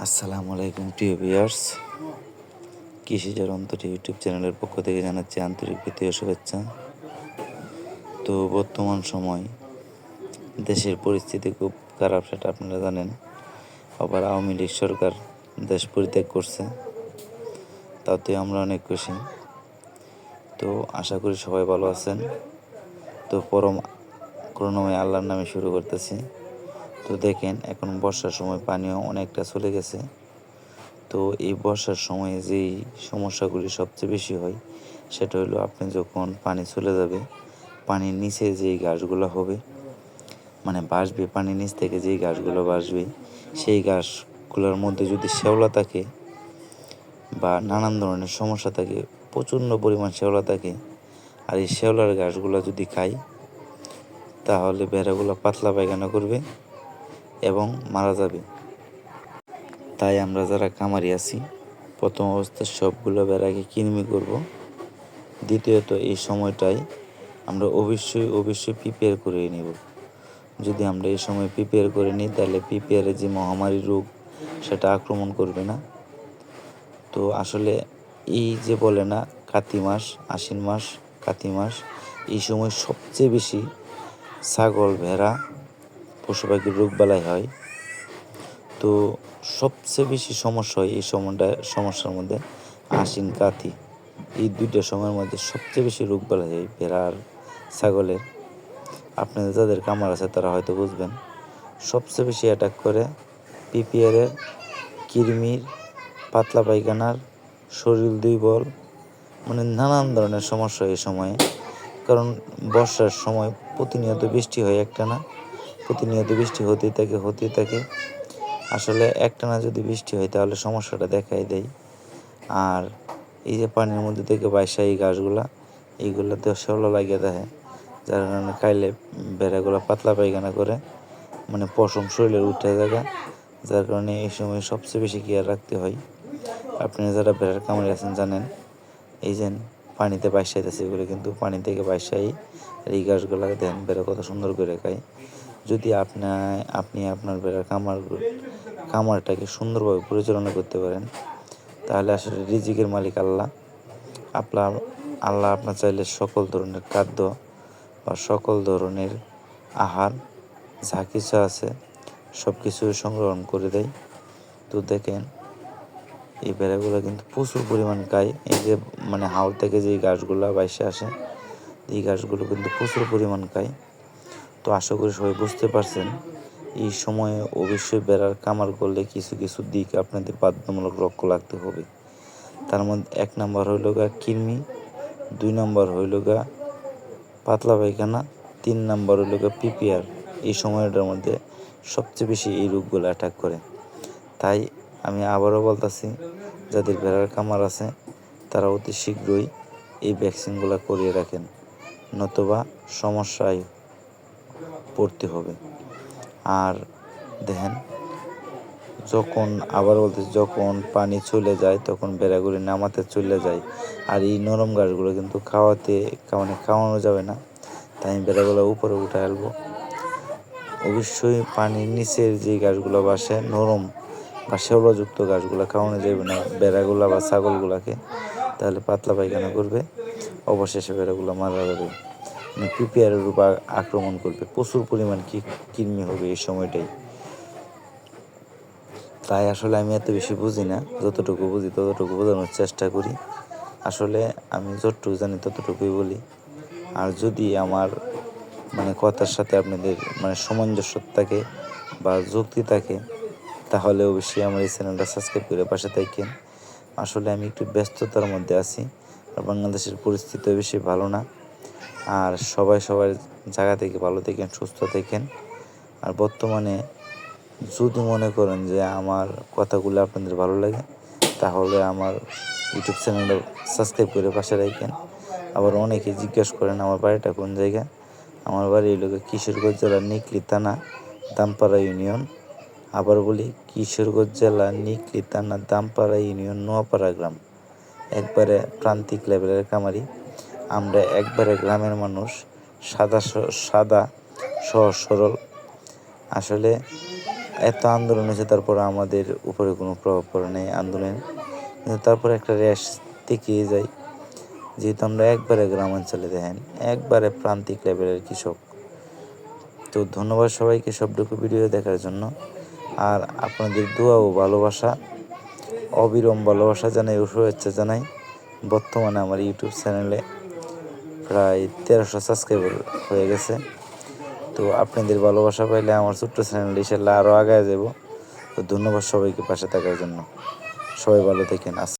আসসালামু আলাইকুম, প্রিয় ভিউয়ার্স। কৃষিজার অন্তর ইউটিউব চ্যানেলের পক্ষ থেকে জানাচ্ছি আন্তরিক প্রীতি শুভেচ্ছা। তো বর্তমান সময় দেশের পরিস্থিতি খুব খারাপ, সেটা আপনারা জানেন। আবার আওয়ামী লীগ সরকার দেশ পরিত্যাগ করছে, তাতে আমরা অনেক খুশি। তো আশা করি সবাই ভালো আছেন। তো পরম করুণাময় আল্লাহর নামে শুরু করতেছি। তো দেখেন, এখন বর্ষার সময় পানিও অনেকটা চলে গেছে। তো এই বর্ষার সময়ে যেই সমস্যাগুলি সবচেয়ে বেশি হয়, সেটা হলো আপনি যখন পানি চলে যাবে, পানির নিচে যেই গাছগুলো হবে মানে বাসবে পানির নিচ থেকে যেই গাছগুলো বাসবে সেই গাছগুলোর মধ্যে যদি শ্যাওলা থাকে বা নানান ধরনের সমস্যা থাকে, প্রচণ্ড পরিমাণ শ্যাওলা থাকে, আর এই শ্যাওলার গাছগুলো যদি খাই তাহলে ভেড়াগুলো পাতলা পায়খানা করবে এবং মারা যাবে। তাই আমরা যারা কামারি আছি, প্রথম অবস্থায় সবগুলো বেড়াকে কিনমি করব। দ্বিতীয়ত, এই সময়টাই আমরা অবশ্যই অবশ্যই প্রিপেয়ার করে নেব। যদি আমরা এই সময় প্রিপেয়ার করে নিই, তাহলে প্রিপেয়ারে যে মহামারী রোগ, সেটা আক্রমণ করবে না। তো আসলে এই যে বলে না, কাতি মাস, আশ্বিন মাস, কাতি মাস, এই সময় সবচেয়ে বেশি ছাগল, ভেড়া পশু পাখির রোগ বালাই হয়। তো সবচেয়ে বেশি সমস্যা হয় এই সময়টা, সমস্যার মধ্যে আশ্বিন, কাতি। এই দুইটা সময়ের মধ্যে সবচেয়ে বেশি রোগ বালাই হয় ভেড়ার ছাগলের। আপনাদের যাদের কামার আছে তারা হয়তো বুঝবেন। সবচেয়ে বেশি অ্যাটাক করে পিপিআরের, কৃমির, পাতলা পায়খানার, শরীর দুর্বল মানে নানান ধরনের সমস্যা এই সময়ে। কারণ বর্ষার সময় প্রতিনিয়ত বৃষ্টি হয় একটা না প্রতিনিয়ত বৃষ্টি হতেই থাকে হতেই থাকে। আসলে একটানা যদি বৃষ্টি হয়, তাহলে সমস্যাটা দেখাই দেয়। আর এই যে পানির মধ্যে থেকে বাইসা এই গাছগুলা এইগুলোতে শ্যাওলা লাগিয়ে দেয়। যার কারণে খাইলে বেড়াগুলো পাতলা পায়খানা করে মানে পশম শরীরের উঠে জায়গা। যার কারণে এই সময় সবচেয়ে বেশি কেয়ার রাখতে হয়। আপনি যারা বেড়ার কামড়ে আছেন জানেন। এই যে পানিতে বাইসাইতেছে এগুলো কিন্তু পানি থেকে বাইসাই এই গাছগুলো দেন বেড়া কত সুন্দর করে খায়। যদি আপনার আপনি আপনার বেড়ার কামার কামারটাকে সুন্দরভাবে পরিচালনা করতে পারেন, তাহলে আসলে রিজিকের মালিক আল্লাহ। আপনার আল্লাহ আপনার চাইলে সকল ধরনের খাদ্য বা সকল ধরনের আহার যা কিছু আছে সব কিছু সংগ্রহণ করে দেয়। তো দেখেন এই বেড়াগুলো কিন্তু প্রচুর পরিমাণ খায় এই যে মানে হাওড় থেকে যে গাছগুলো বাইসে আসে, এই গাছগুলো কিন্তু প্রচুর পরিমাণ খায় তো আশা করি সবাই বুঝতে পারছেন, এই সময়ে অবশ্যই বেড়ার কামার করলে কিছু কিছু দিক আপনাদের বাধ্যতামূলক লক্ষ্য রাখতে হবে। তার মধ্যে এক নম্বর হইল গা কৃমি, দুই নম্বর হইল গা পাতলা পায়খানা, তিন নম্বর হইল গা পিপিআর। এই সময়টার মধ্যে সবচেয়ে বেশি এই রোগগুলো অ্যাটাক করে। তাই আমি আবারও বলতেছি, যাদের ভেড়ার কামার আছে, তারা অতি শীঘ্রই এই ভ্যাকসিনগুলো করিয়ে রাখেন, নতুবা সমস্যায় পড়তে হবে। আর দেখেন, যখন আবার বলতে যখন পানি চলে যায়, তখন বেড়াগুলি নামাতে চলে যায়, আর এই নরম গাছগুলো কিন্তু খাওয়াতে মানে খাওয়ানো যাবে না। তাই আমি বেড়াগুলো উপরে উঠে আলবো অবশ্যই পানির নিচের যে গাছগুলো বাসে, নরম বা শেওলাযুক্ত গাছগুলো খাওয়ানো যাবে না, বেড়াগুলা বা ছাগলগুলাকে, তাহলে পাতলা পায়খানা করবে, অবশেষে বেড়াগুলো মারা যাবে। মানে পিপিআরের উপর আক্রমণ করবে। প্রচুর পরিমাণ কি কৃমি হবে এই সময়টাই। তাই আসলে আমি এত বেশি বুঝি না, যতটুকু বুঝি ততটুকু বোঝানোর চেষ্টা করি। আসলে আমি যতটুকু জানি ততটুকুই বলি। আর যদি আমার মানে কথার সাথে আপনাদের মানে সামঞ্জস্য থাকে বা যুক্তি থাকে তাহলে অবশ্যই আমার এই চ্যানেলটা সাবস্ক্রাইব করে পাশে থাকেন। আসলে আমি একটু ব্যস্ততার মধ্যে আছি, আর বাংলাদেশের পরিস্থিতি বেশি ভালো না। আর সবাই সবার জায়গা থেকে ভালো থাকেন, সুস্থ থাকেন। আর বর্তমানে যদি মনে করেন যে আমার কথাগুলো আপনাদের ভালো লাগে, তাহলে আমার ইউটিউব চ্যানেলটা সাবস্ক্রাইব করে পাশে রাখেন। আবার অনেকে জিজ্ঞেস করেন, আমার বাড়িটা কোন জায়গা? আমার বাড়ি লোক কিশোরগঞ্জ জেলার নিকলি থানা, দামপাড়া ইউনিয়ন। আবার বলি কিশোরগঞ্জ জেলা নিকলি থানা দামপাড়া ইউনিয়ন নোয়াপাড়া গ্রাম। একবারে প্রান্তিক লেভেলের কামারি আমরা একবারে গ্রামের মানুষ, সাদা সাদা সহজ সরল। আসলে এত আন্দোলন হয়েছে, তারপরে আমাদের উপরে কোনো প্রভাব পড়ে নেই আন্দোলন। কিন্তু তারপরে একটা র্যাশ টিকিয়ে যায়। যেহেতু আমরা একবারে গ্রামাঞ্চলে দেখেন, একবারে প্রান্তিক লেভেলের কৃষক। তো ধন্যবাদ সবাইকে সবটুকু ভিডিও দেখার জন্য। আর আপনাদের দোয়া ও ভালোবাসা, অবিরম ভালোবাসা জানাই ও শুভেচ্ছা জানাই। বর্তমানে আমার ইউটিউব চ্যানেলে প্রায় তেরোশো সাবস্ক্রাইবার হয়ে গেছে। তো আপনাদের ভালোবাসা পাইলে আমার ছোট্ট চ্যানেল ইনশাল্লাহ আরও আগায় যাব তো ধন্যবাদ সবাইকে পাশে থাকার জন্য। সবাই ভালো থাকেন। আস